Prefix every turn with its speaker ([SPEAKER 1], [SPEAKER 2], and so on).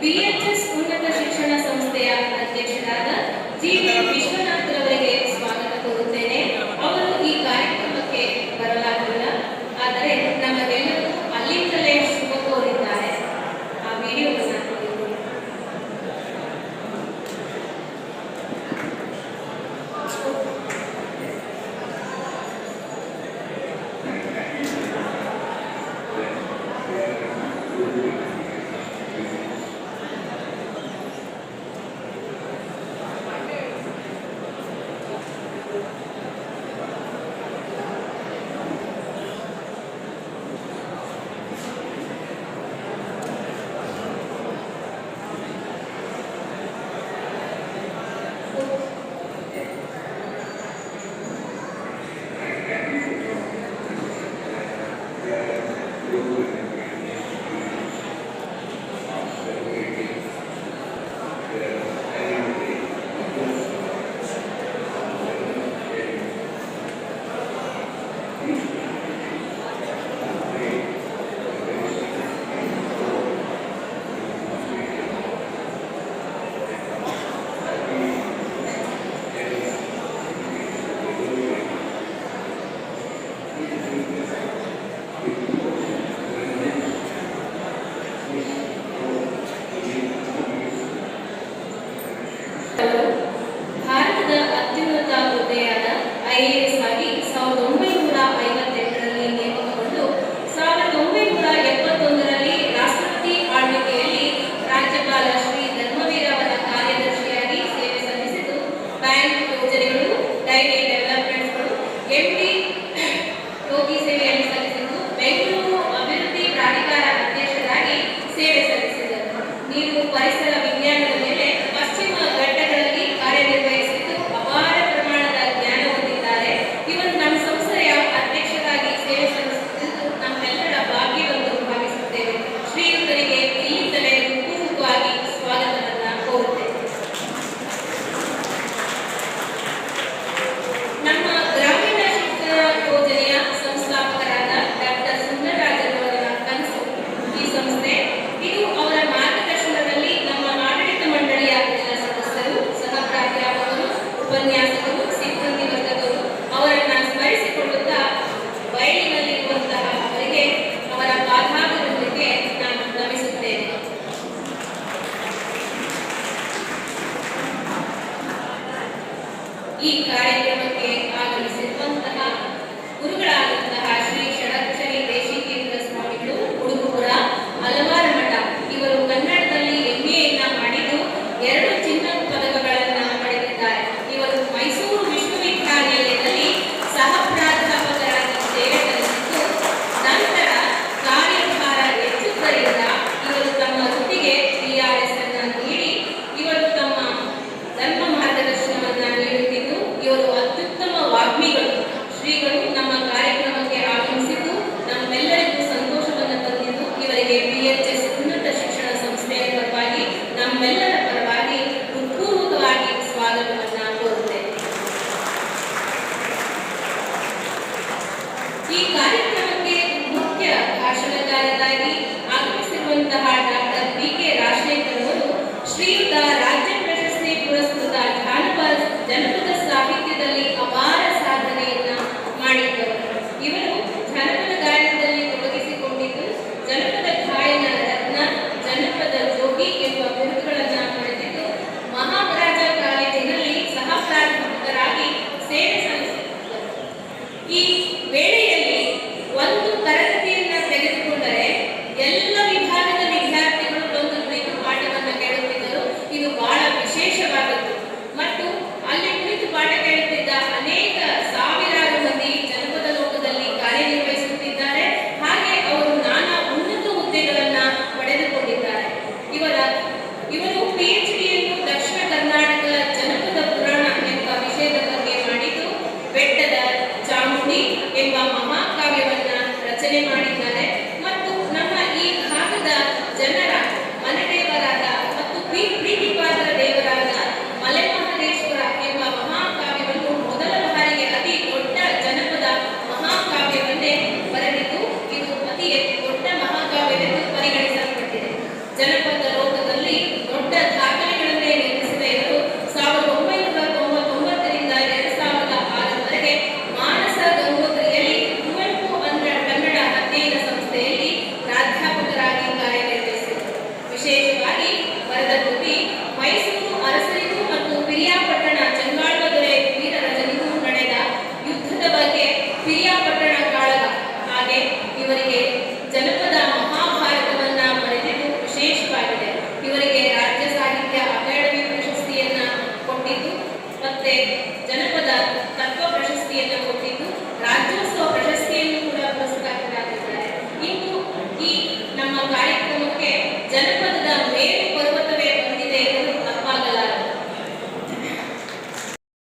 [SPEAKER 1] BHS ಉನ್ನತ ಶಿಕ್ಷಣ ಸಂಸ್ಥೆಯ ಅಧ್ಯಕ್ಷರಾದ ಜಿ ವಿಶ್ವನಾಥ್ ಯೋಗಿ ಸೇವೆಯಲ್ಲಿ ಸಲ್ಲಿಸಿದ್ದು ಬೆಂಗಳೂರು ಈ ಕಾರ್ಯಕ್ರಮಕ್ಕೆ ಆಗಮಿಸಿರುವಂತಹ ಗುರುಗಳಾದಂತಹ ಶ್ರೀ ಷಡಕ್ಷರಿ ದೇಶಿಕೇಂದ್ರ ಸ್ವಾಮಿಗಳು ಹುಡುಗರ ಹಲವಾರು ಕಾರ್ಯಕ್ರಮಕ್ಕೆ ಮುಖ್ಯ ಭಾಷಣಕಾರರಾಗಿ ಆಗಮಿಸಿರುವಂತಹ ಡಾಕ್ಟರ್ ಬಿ ಕೆ ರಾಜಶೇಖರ್